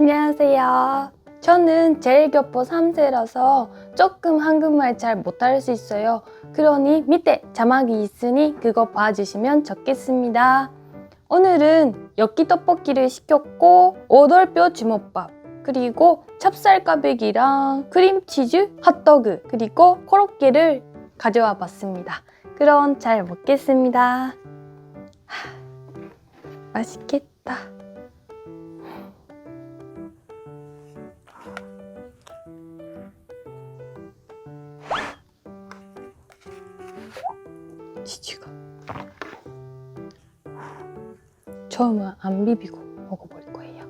안녕하세요. 저는 제일교포 3세라서 조금 한국말 잘 못할 수 있어요. 그러니 밑에 자막이 있으니 그거 봐주시면 좋겠습니다. 오늘은 엽기 떡볶이를 시켰고 오돌뼈 주먹밥 그리고 찹쌀가백이랑 크림치즈, 핫도그 그리고 코로케를 가져와 봤습니다. 그럼 잘 먹겠습니다. 하, 맛있겠다. 처음은 안 비비고 먹어볼 거예요.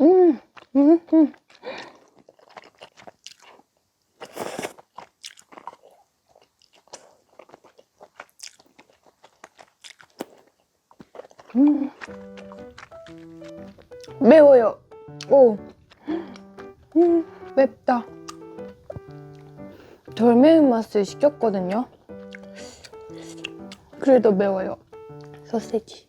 음, 음, 음. 음. 매워요. 오. 음, 맵다. 덜 매운 맛을 시켰거든요. 그래도 매워요. 소세지.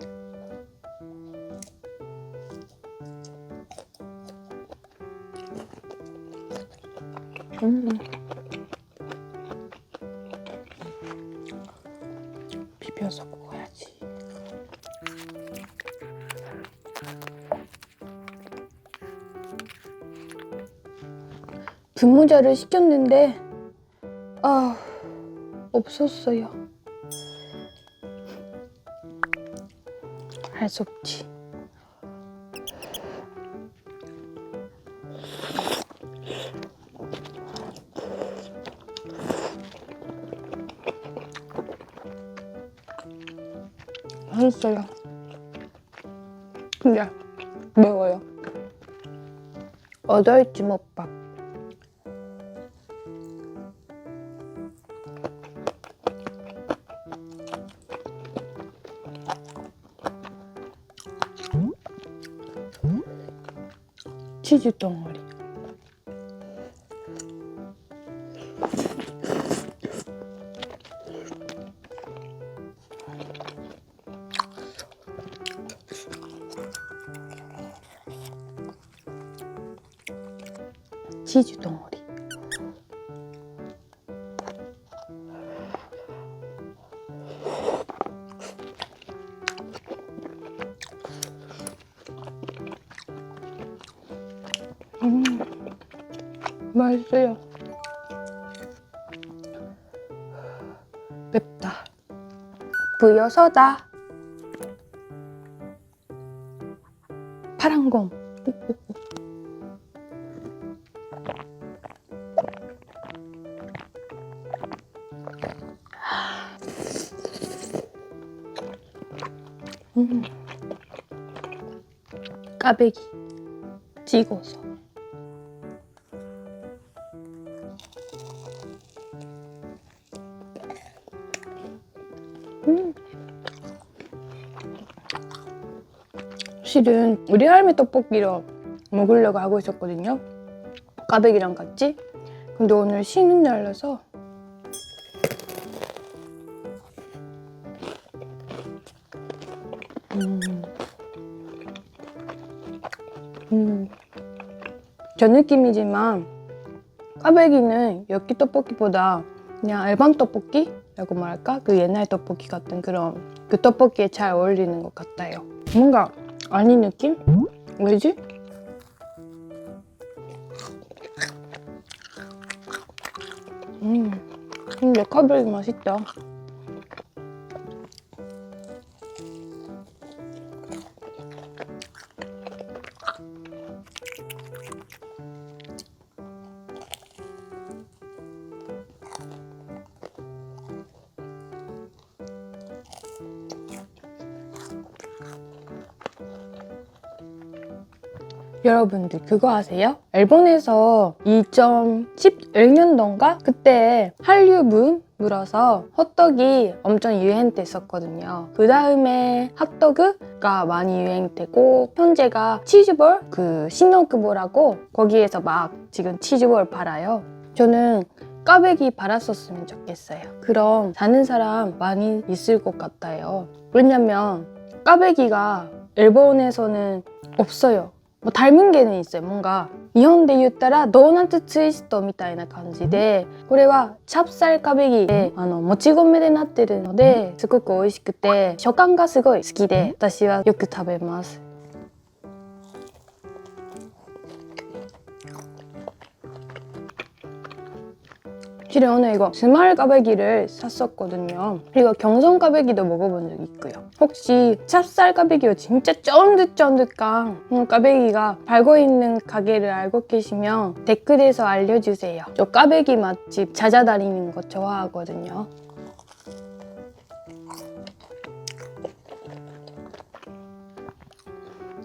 음. 비벼서 먹어야지. 분모자를 시켰는데 아 없었어요. 할수 없지. 맛있어요. 근데 매워요. 어덜 주먹밥. 치즈 덩어리. 치즈 덩어리. 음, 맛있어요. 맵다. 부여서다. 파란 곰. 음. 까베기 찍어서. 실은 우리 할머니 떡볶이로 먹으려고 하고 있었거든요. 까백이랑 같이. 근데 오늘 쉬는 날라서 음. 음. 저 느낌이지만 까베기는 엽기 떡볶이보다 그냥 일반 떡볶이라고 말할까? 그 옛날 떡볶이 같은 그런 그 떡볶이에 잘 어울리는 것 같아요. 뭔가 아닌 느낌? 왜지? 음, 근데 까베기 맛있다. 여러분들 그거 아세요? 일본에서 2011년도인가? 그때 한류문 물어서 헛떡이 엄청 유행됐었거든요. 그 다음에 핫도그가 많이 유행되고 현재가 치즈볼 그 신혼급이라고 거기에서 막 지금 치즈볼 팔아요. 저는 까베기 발랐었으면 좋겠어요. 그럼 사는 사람 많이 있을 것 같아요. 왜냐면 까베기가 일본에서는 없어요. 뭐 닮은 게는 있어요. 뭔가 日本で言ったらドーナツツイストみたいな感じでこれはチャプサルカベギであのもち米でなってるのですごく美味しくて食感がすごい好きで私はよく食べます。 오늘 이거 스마일 까베기를 샀었거든요. 그리고 경성 까베기도 먹어본 적 있고요. 혹시 찹쌀 까베기가 진짜 쫀득쫀득한 음, 까베기가 팔고 있는 가게를 알고 계시면 댓글에서 알려주세요. 저 까베기 맛집 찾아다니는 거 좋아하거든요.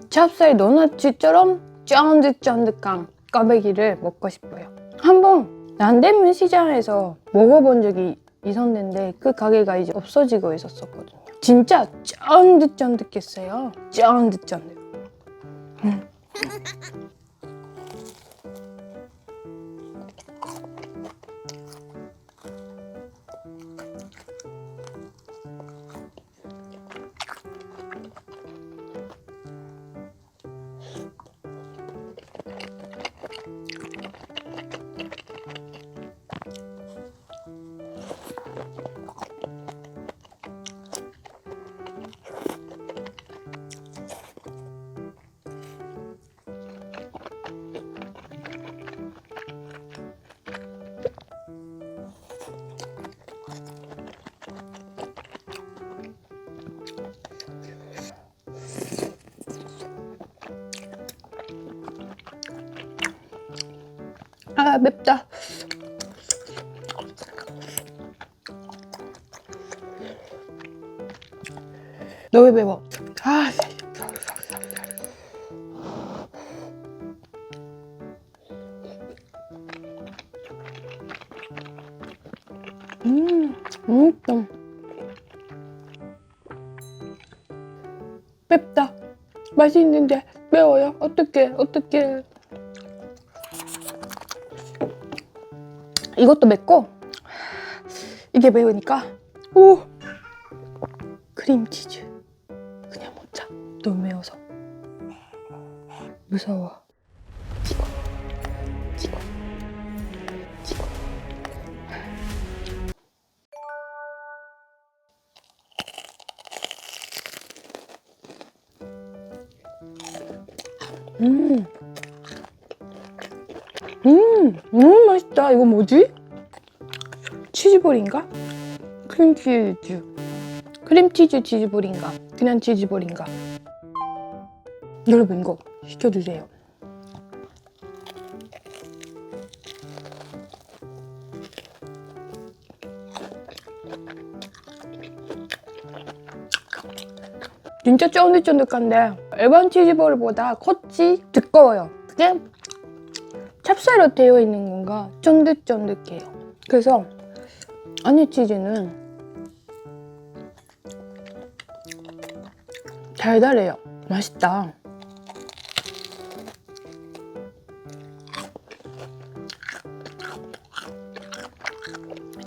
찹쌀 도넛처럼 쫀득쫀득한 까베기를 먹고 싶어요. 한번 난대문 시장에서 먹어본 적이 있었는데 그 가게가 이제 없어지고 있었거든요. 진짜 쫀득쫀득했어요. 쫀득쫀득. 음. 아 맵다. 너 왜 매워? 아, 음, 음, 맵다. 맛있는데 매워요. 어떡해, 어떡해. 이것도 맵고 이게 매우니까 오! 크림치즈. 그냥 먹자. 너무 매워서. 무서워. 찍어 찍어 찍어 음 음, 너무 맛있다. 이거 뭐지? 치즈볼인가? 크림치즈. 크림치즈 치즈볼인가? 그냥 치즈볼인가? 여러분 이거 시켜주세요. 진짜 쫀득쫀득한데 일반 치즈볼보다 겉이 두꺼워요. 그게 찹쌀로 되어 있는 건가 쫀득쫀득해요. 그래서 안에 치즈는 달달해요. 맛있다.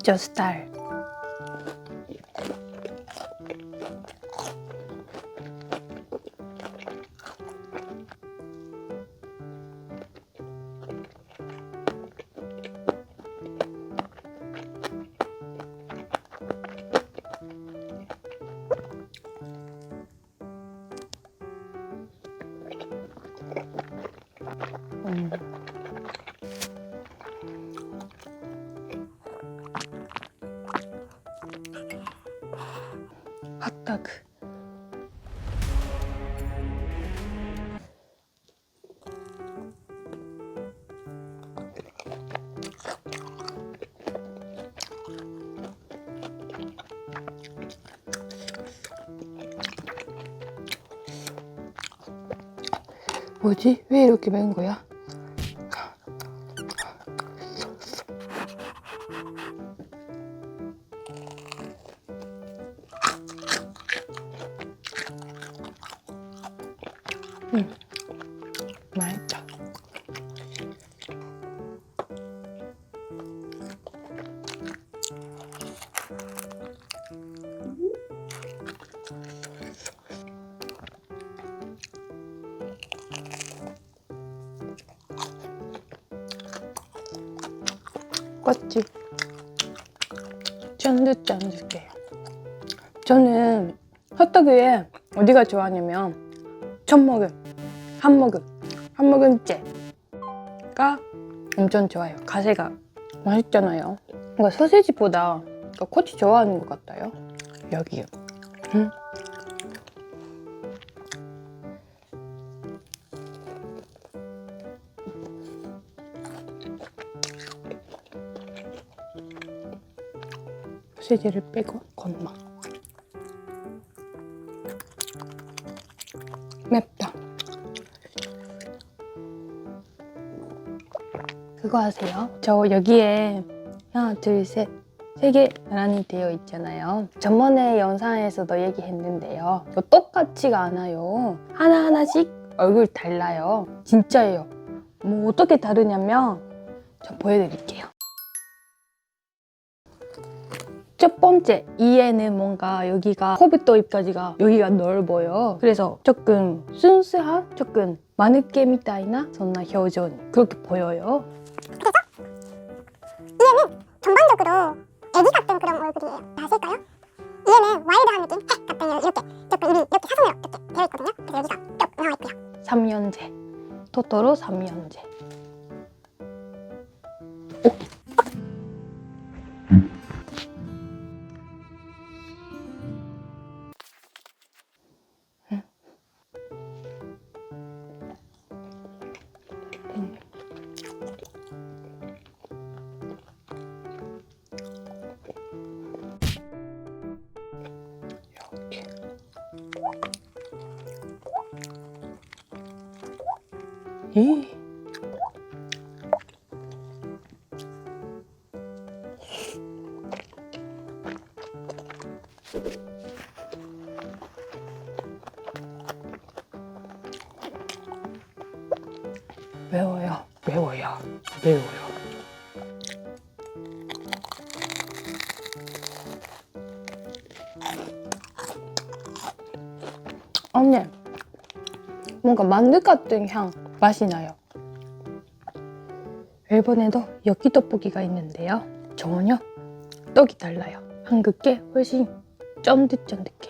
저 스타일. 핫도그. 뭐지? 왜 이렇게 매운 거야? 똑같지? 쫀득쫀득해요. 저는 호떡에 어디가 좋아하냐면 첫 모금, 한 모금, 한 모금째가 엄청 좋아요. 가세가 맛있잖아요. 뭔가 소세지보다 더 코치 좋아하는 것 같아요. 여기요. 음. 소세지를 빼고 건막 맵다. 그거 아세요? 저 여기에 하나 둘셋 세 개 나란히 되어 있잖아요. 저번에 영상에서도 얘기했는데요. 이거 똑같지가 않아요. 하나하나씩 얼굴 달라요. 진짜예요. 뭐 어떻게 다르냐면 저 보여드릴게요 첫 번째 이에는 뭔가 여기가 코부터 입까지가 여기가 넓어요. 그래서 조금 순수한 조금 마누케 미타이나 そんな 표정 그렇게 보여요. 전반적으로 애기 같은 그런 얼굴이에요. 아실까요? 얘는 와일드한 느낌? 해 같은 이렇게 조금 입이 이렇게 사선으로 이렇게 되어 있거든요. 그래서 여기가 쭉 나와 있고요. 3년제 토토로 3년제 이 이 매워요. 매워요. 매워요. 언니, 뭔가 만두 같은 향 맛이 나요. 일본에도 엽기 떡볶이가 있는데요. 전혀 떡이 달라요. 한국게 훨씬 쫀득쫀득해요.